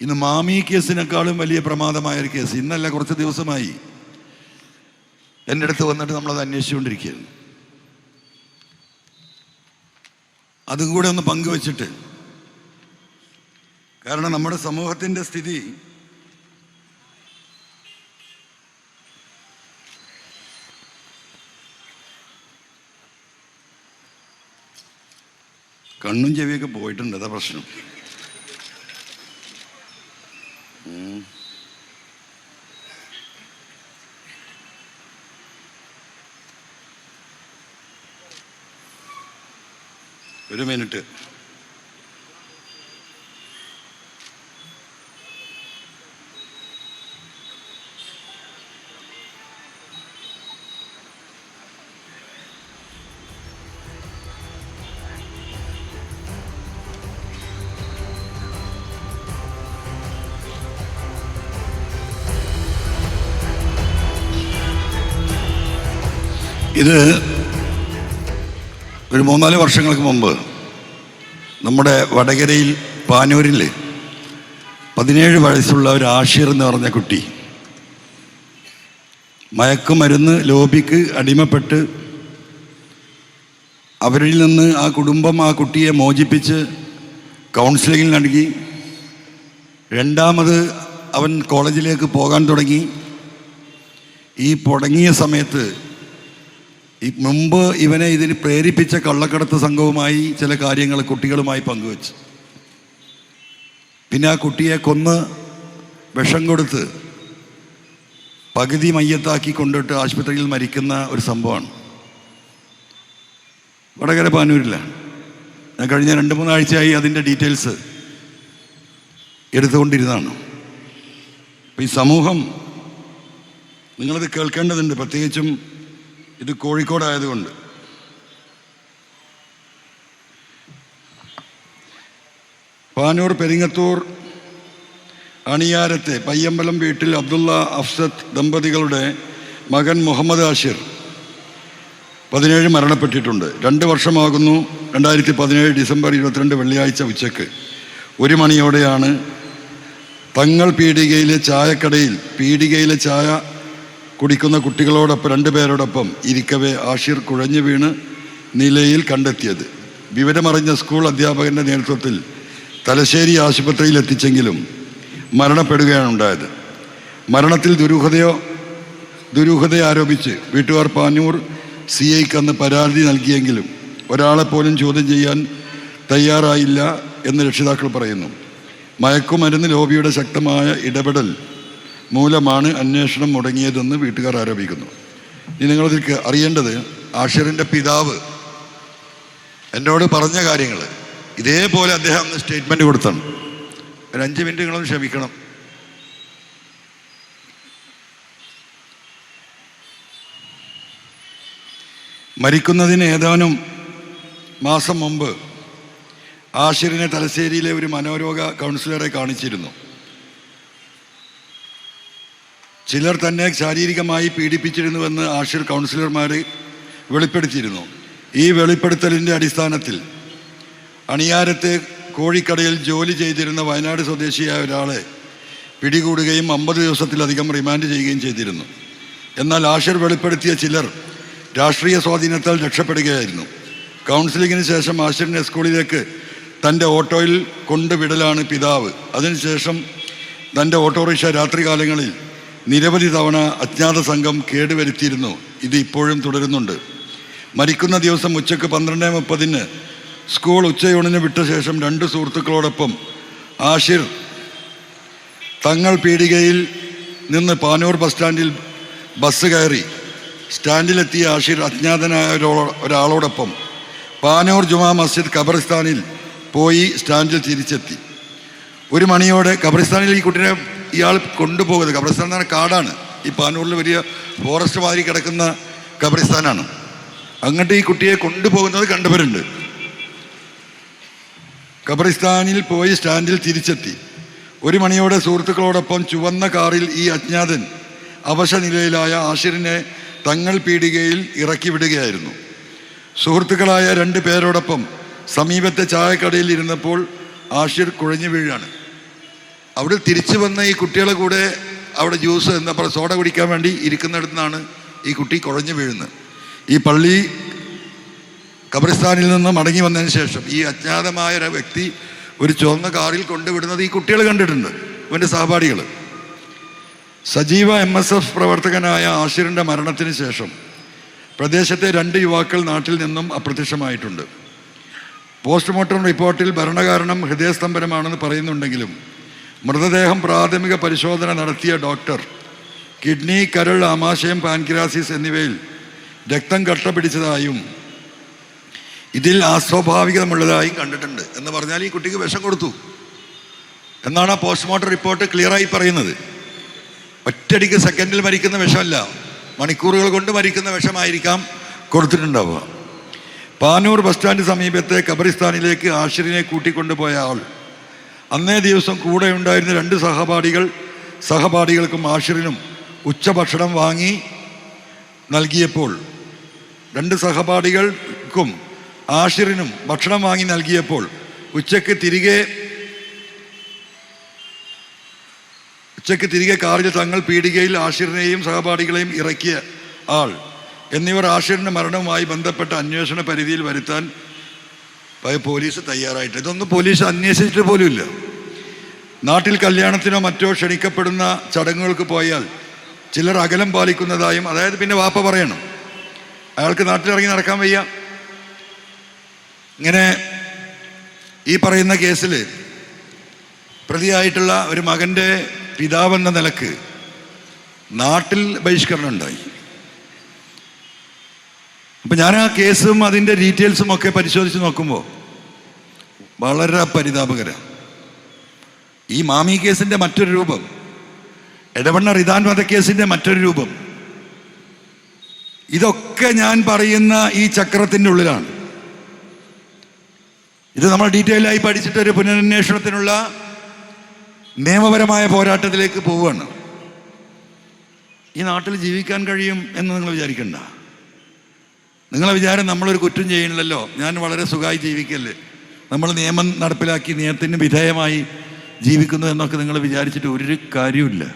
ഇന്ന് മാമി കേസിനേക്കാളും വലിയ പ്രമാദമായ ഒരു കേസ്. ഇന്നല്ല കുറച്ച് ദിവസമായി. എന്റെ അടുത്ത് വന്നിട്ട് നമ്മളത് അന്വേഷിച്ചുകൊണ്ടിരിക്കുകയാണ്. അതും കൂടെ ഒന്ന് പങ്കുവച്ചിട്ട്. കാരണം നമ്മുടെ സമൂഹത്തിന്റെ സ്ഥിതി കണ്ണും ചെവിയൊക്കെ പോയിട്ടുണ്ട്. അതാ പ്രശ്നം. ഒരു മിനിറ്റ്. ഇത് ഒരു മൂന്നാൽ വർഷങ്ങൾക്ക് മുമ്പ് നമ്മുടെ വടകരയിൽ പാനൂരിൽ പതിനേഴ് വയസ്സുള്ള ഒരു ആഷിർ എന്ന് പറഞ്ഞ കുട്ടി മയക്കുമരുന്ന് ലോബിക്ക് അടിമപ്പെട്ട് അവരിൽ നിന്ന് ആ കുടുംബം ആ കുട്ടിയെ മോചിപ്പിച്ച് കൗൺസിലിംഗ് നൽകി. രണ്ടാമത് അവൻ കോളേജിലേക്ക് പോകാൻ തുടങ്ങി. ഈ തുടങ്ങിയ സമയത്ത് മുമ്പ് ഇവനെ ഇതിന് പ്രേരിപ്പിച്ച കള്ളക്കടത്ത് സംഘവുമായി ചില കാര്യങ്ങൾ കുട്ടികളുമായി പങ്കുവച്ചു. പിന്നെ ആ കുട്ടിയെ കൊന്ന് വിഷം കൊടുത്ത് പകുതി മയ്യത്താക്കി കൊണ്ടിട്ട് ആശുപത്രിയിൽ മരിക്കുന്ന ഒരു സംഭവമാണ്. വടകര പാനൂരിലാണ്. ഞാൻ കഴിഞ്ഞ രണ്ട് മൂന്നാഴ്ചയായി അതിന്റെ ഡീറ്റെയിൽസ് എടുത്തുകൊണ്ടിരുന്നതാണ്. ഈ സമൂഹം നിങ്ങളത് കേൾക്കേണ്ടതുണ്ട്. പ്രത്യേകിച്ചും ഇത് കോഴിക്കോടായതുകൊണ്ട്. പാനൂർ പെരിങ്ങത്തൂർ അണിയാരത്തെ പയ്യമ്പലം വീട്ടിൽ അബ്ദുള്ള അഫ്സത്ത് ദമ്പതികളുടെ മകൻ മുഹമ്മദ് ആഷിർ പതിനേഴ് മരണപ്പെട്ടിട്ടുണ്ട്. രണ്ട് വർഷമാകുന്നു രണ്ടായിരത്തി പതിനേഴ് ഡിസംബർ ഇരുപത്തിരണ്ട് വെള്ളിയാഴ്ച ഉച്ചയ്ക്ക്. ഒരു മണിയോടെയാണ് തങ്ങൾ പീടികയിലെ ചായക്കടയിൽ പീടികയിലെ ചായ കുടിക്കുന്ന കുട്ടികളോടൊപ്പം രണ്ടുപേരോടൊപ്പം ഇരിക്കവേ ആഷിർ കുഴഞ്ഞു വീണ് നിലയിൽ കണ്ടെത്തിയത്. വിവരമറിഞ്ഞ സ്കൂൾ അധ്യാപകന്റെ നേതൃത്വത്തിൽ തലശ്ശേരി ആശുപത്രിയിൽ എത്തിച്ചെങ്കിലും മരണപ്പെടുകയാണ് ഉണ്ടായത്. മരണത്തിൽ ദുരൂഹതയോ ദുരൂഹത ആരോപിച്ച് വീട്ടുകാർ പാനൂർ സി ഐക്ക് അന്ന് പരാതി നൽകിയെങ്കിലും ഒരാളെപ്പോലും ചോദ്യം ചെയ്യാൻ തയ്യാറായില്ല എന്ന് രക്ഷിതാക്കൾ പറയുന്നു. മയക്കുമരുന്ന് ലോബിയുടെ ശക്തമായ ഇടപെടൽ മൂലമാണ് അന്വേഷണം മുടങ്ങിയതെന്ന് വീട്ടുകാർ ആരോപിക്കുന്നു. ഇനി കേ- അറിയേണ്ടത് ആഷിറിന്റെ പിതാവ് എന്നോട് പറഞ്ഞ കാര്യങ്ങൾ ഇതേപോലെ അദ്ദേഹം അന്ന് സ്റ്റേറ്റ്മെന്റ് കൊടുത്താണ്. ഒരു അഞ്ച് മിനിറ്റ് നിങ്ങളൊന്ന് ക്ഷമിക്കണം. മരിക്കുന്നതിന് ഏതാനും മാസം മുമ്പ് ആഷിറിനെ തലശ്ശേരിയിലെ ഒരു മനോരോഗ കൗൺസിലറെ കാണിച്ചിരുന്നു. ചിലർ തന്നെ ശാരീരികമായി പീഡിപ്പിച്ചിരുന്നുവെന്ന് ആഷിർ കൗൺസിലർമാർ വെളിപ്പെടുത്തിയിരുന്നു. ഈ വെളിപ്പെടുത്തലിന്റെ അടിസ്ഥാനത്തിൽ അണിയാരത്തെ കോഴിക്കടയിൽ ജോലി ചെയ്തിരുന്ന വയനാട് സ്വദേശിയായ ഒരാളെ പിടികൂടുകയും അമ്പത് ദിവസത്തിലധികം റിമാൻഡ് ചെയ്യുകയും ചെയ്തിരുന്നു. എന്നാൽ ആഷിർ വെളിപ്പെടുത്തിയ ചിലർ രാഷ്ട്രീയ സ്വാധീനത്താൽ രക്ഷപ്പെടുകയായിരുന്നു. കൗൺസിലിങ്ങിന് ശേഷം ആഷിറിനെ സ്കൂളിലേക്ക് തന്റെ ഓട്ടോയിൽ കൊണ്ടുവിടലാണ് പിതാവ്. അതിനുശേഷം തന്റെ ഓട്ടോറിക്ഷ രാത്രികാലങ്ങളിൽ നിരവധി തവണ അജ്ഞാത സംഘം കേടുവരുത്തിയിരുന്നു. ഇത് ഇപ്പോഴും തുടരുന്നുണ്ട്. മരിക്കുന്ന ദിവസം ഉച്ചയ്ക്ക് പന്ത്രണ്ട് മുപ്പതിന് സ്കൂൾ ഉച്ചയൂണിന് വിട്ട ശേഷം രണ്ട് സുഹൃത്തുക്കളോടൊപ്പം ആഷിർ തങ്ങൾ പീടികയിൽ നിന്ന് പാനൂർ ബസ് സ്റ്റാൻഡിൽ ബസ് കയറി. സ്റ്റാൻഡിലെത്തിയ ആഷിർ അജ്ഞാതനായ ഒരാളോ- ഒരാളോടൊപ്പം പാനൂർ ജുമാ മസ്ജിദ് ഖബറിസ്ഥാനിൽ പോയി സ്റ്റാൻഡിൽ തിരിച്ചെത്തി. ഒരു മണിയോടെ ഖബറിസ്ഥാനിൽ ഈ കുട്ടിനെ ഇയാൾ കൊണ്ടുപോകുന്നത് ഖബറിസ്ഥാൻ എന്ന് പറഞ്ഞാൽ കാടാണ്. ഈ പാനൂരിൽ വലിയ ഫോറസ്റ്റ് മാതിരി കിടക്കുന്ന ഖബറിസ്ഥാനാണ് അങ്ങോട്ട് ഈ കുട്ടിയെ കൊണ്ടുപോകുന്നത് കണ്ടവരുണ്ട്. കബ്രിസ്ഥാനിൽ പോയി സ്റ്റാൻഡിൽ തിരിച്ചെത്തി. ഒരു മണിയോടെ സുഹൃത്തുക്കളോടൊപ്പം ചുവന്ന കാറിൽ ഈ അജ്ഞാതൻ അവശ നിലയിലായ ആഷിറിനെ തങ്ങൾ പീടികയിൽ ഇറക്കി വിടുകയായിരുന്നു. സുഹൃത്തുക്കളായ രണ്ട് പേരോടൊപ്പം സമീപത്തെ ചായക്കടയിൽ ഇരുന്നപ്പോൾ ആഷിർ കുഴഞ്ഞു വീഴാണ്. അവിടെ തിരിച്ചു വന്ന ഈ കുട്ടികളെ കൂടെ അവിടെ ജ്യൂസ് എന്താ പറയുക സോഡ കുടിക്കാൻ വേണ്ടി ഇരിക്കുന്നിടത്തു നിന്നാണ് ഈ കുട്ടി കുഴഞ്ഞു വീഴുന്നത്. ഈ പള്ളി കബറിസ്ഥാനിൽ നിന്ന് മടങ്ങി വന്നതിന് ശേഷം ഈ അജ്ഞാതമായ ഒരു വ്യക്തി ഒരു ചുവന്ന കാറിൽ കൊണ്ടുവിടുന്നത് ഈ കുട്ടികൾ കണ്ടിട്ടുണ്ട് ഇവന്റെ സഹപാഠികൾ. സജീവ എം എസ് എഫ് പ്രവർത്തകനായ ആഷിറിന്റെ മരണത്തിന് ശേഷം പ്രദേശത്തെ രണ്ട് യുവാക്കൾ നാട്ടിൽ നിന്നും അപ്രത്യക്ഷമായിട്ടുണ്ട്. പോസ്റ്റ്മോർട്ടം റിപ്പോർട്ടിൽ ഭരണകാരണം ഹൃദയസ്തംഭനമാണെന്ന് പറയുന്നുണ്ടെങ്കിലും മൃതദേഹം പ്രാഥമിക പരിശോധന നടത്തിയ ഡോക്ടർ കിഡ്നി കരൾ ആമാശയം പാൻക്രാസിസ് എന്നിവയിൽ രക്തം കട്ട പിടിച്ചതായും ഇതിൽ അസ്വാഭാവികതമുള്ളതായും കണ്ടിട്ടുണ്ട്. എന്ന് പറഞ്ഞാൽ ഈ കുട്ടിക്ക് വിഷം കൊടുത്തു. എന്നാണ് ആ പോസ്റ്റ്മോർട്ടം റിപ്പോർട്ട് ക്ലിയറായി പറയുന്നത്. ഒറ്റടിക്ക് സെക്കൻഡിൽ മരിക്കുന്ന വിഷമല്ല. മണിക്കൂറുകൾ കൊണ്ട് മരിക്കുന്ന വിഷമായിരിക്കാം കൊടുത്തിട്ടുണ്ടാവുക. പാനൂർ ബസ് സ്റ്റാൻഡ് സമീപത്തെ ഖബറിസ്ഥാനിലേക്ക് ആഷിറിനെ കൂട്ടിക്കൊണ്ടുപോയ ആൾ അന്നേ ദിവസം കൂടെ ഉണ്ടായിരുന്ന രണ്ട് സഹപാഠികൾ സഹപാഠികൾക്കും ആഷിറിനും ഉച്ചഭക്ഷണം വാങ്ങി നൽകിയപ്പോൾ രണ്ട് സഹപാഠികൾക്കും ആഷിറിനും ഭക്ഷണം വാങ്ങി നൽകിയപ്പോൾ ഉച്ചയ്ക്ക് തിരികെ ഉച്ചയ്ക്ക് തിരികെ കാറിൽ തങ്ങൾ പീടികയിൽ ആഷിറിനെയും സഹപാഠികളെയും ഇറക്കിയ ആൾ. എന്നിവർ ആഷിറിന്റെ മരണവുമായി ബന്ധപ്പെട്ട അന്വേഷണ പരിധിയിൽ വരുത്താൻ പോലീസ് തയ്യാറായിട്ട്. ഇതൊന്നും പോലീസ് അന്വേഷിച്ചിട്ട് പോലുമില്ല. നാട്ടിൽ കല്യാണത്തിനോ മറ്റോ ക്ഷണിക്കപ്പെടുന്ന ചടങ്ങുകൾക്ക് പോയാൽ ചിലർ അകലം പാലിക്കുന്നതായും അതായത് പിന്നെ വാപ്പ പറയണം അയാൾക്ക് നാട്ടിലിറങ്ങി നടക്കാൻ വയ്യ. ഇങ്ങനെ ഈ പറയുന്ന കേസിൽ പ്രതിയായിട്ടുള്ള ഒരു മകന്റെ പിതാവെന്ന നിലയ്ക്ക് നാട്ടിൽ ബഹിഷ്കരണം ഉണ്ടായി. അപ്പം ഞാൻ ആ കേസും അതിന്റെ ഡീറ്റെയിൽസും ഒക്കെ പരിശോധിച്ച് നോക്കുമ്പോൾ വളരെ പരിതാപകരം. ഈ മാമി കേസിന്റെ മറ്റൊരു രൂപം ഇടവണ്ണ റിദാൻ വധക്കേസിന്റെ മറ്റൊരു രൂപം ഇതൊക്കെ ഞാൻ പറയുന്ന ഈ ചക്രത്തിന്റെ ഉള്ളിലാണ്. ഇത് നമ്മൾ ഡീറ്റെയിൽ ആയി പഠിച്ചിട്ട് ഒരു പുനരന്വേഷണത്തിനുള്ള നിയമപരമായ പോരാട്ടത്തിലേക്ക് പോവുകയാണ്. ഈ നാട്ടിൽ ജീവിക്കാൻ കഴിയും എന്ന് നിങ്ങൾ വിചാരിക്കണ്ട. നിങ്ങളെ വിചാരം നമ്മളൊരു കുറ്റം ചെയ്യണില്ലല്ലോ ഞാൻ വളരെ സുഖമായി ജീവിക്കല്ലേ. നമ്മൾ നിയമം നടപ്പിലാക്കി നിയമത്തിന് വിധേയമായി ജീവിക്കുന്നു എന്നൊക്കെ നിങ്ങൾ വിചാരിച്ചിട്ട് ഒരു കാര്യവുമില്ല.